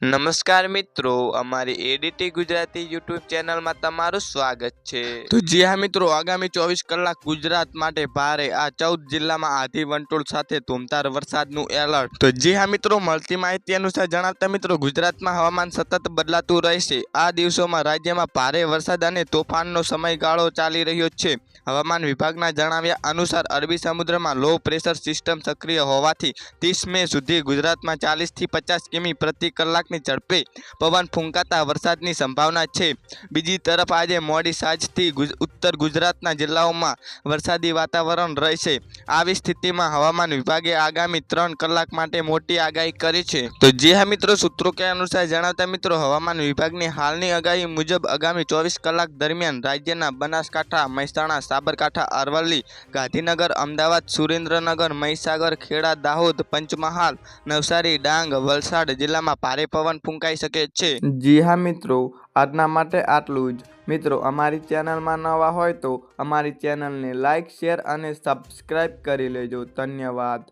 નમસ્કાર મિત્રો, અમારી એડીટી ગુજરાતી યુટ્યુબ ચેનલમાં તમારું સ્વાગત છે. તો જી હા મિત્રો, આગામી ચોવીસ કલાક ગુજરાત માટે ભારે, આ ચૌદ જિલ્લામાં આધી વંટોળ સાથે ધૂમધાર વરસાદનું એલર્ટ. તો જી હા મિત્રો, મળતી માહિતી અનુસાર જણાવતા મિત્રો, ગુજરાતમાં હવામાન સતત બદલાતું રહેશે. આ દિવસોમાં રાજ્યમાં ભારે વરસાદ અને તોફાનનો સમયગાળો ચાલી રહ્યો છે. હવામાન વિભાગના જણાવ્યા અનુસાર, અરબી સમુદ્રમાં લો પ્રેશર સિસ્ટમ સક્રિય હોવાથી ત્રીસ મે સુધી ગુજરાતમાં ચાલીસથી પચાસ કિમી પ્રતિ કલાકની ઝડપે પવન ફૂંકાતા વરસાદની સંભાવના છે. બીજી તરફ આજે મોડી સાંજથી ઉત્તર ગુજરાતના જિલ્લાઓમાં વરસાદી વાતાવરણ રહેશે. આવી સ્થિતિમાં હવામાન વિભાગે આગામી ત્રણ કલાક માટે મોટી આગાહી કરી છે. તો જે હા મિત્રો, સૂત્રો કે અનુસાર જણાવતા મિત્રો, હવામાન વિભાગની હાલની આગાહી મુજબ આગામી ચોવીસ કલાક દરમિયાન રાજ્યના બનાસકાંઠા, મહેસાણા, સાબરકાંઠા, અરવલ્લી, ગાંધીનગર, અમદાવાદ, સુરેન્દ્રનગર, મહીસાગર, ખેડા, દાહોદ, પંચમહાલ, નવસારી, ડાંગ, વલસાડ જિલ્લામાં ભારે પવન ફૂંકાઈ શકે છે. જી હા મિત્રો, આજના માટે આટલું જ. મિત્રો, અમારી ચેનલમાં નવા હોય તો અમારી ચેનલને લાઇક શેર અને સબસ્ક્રાઈબ કરી લેજો. ધન્યવાદ.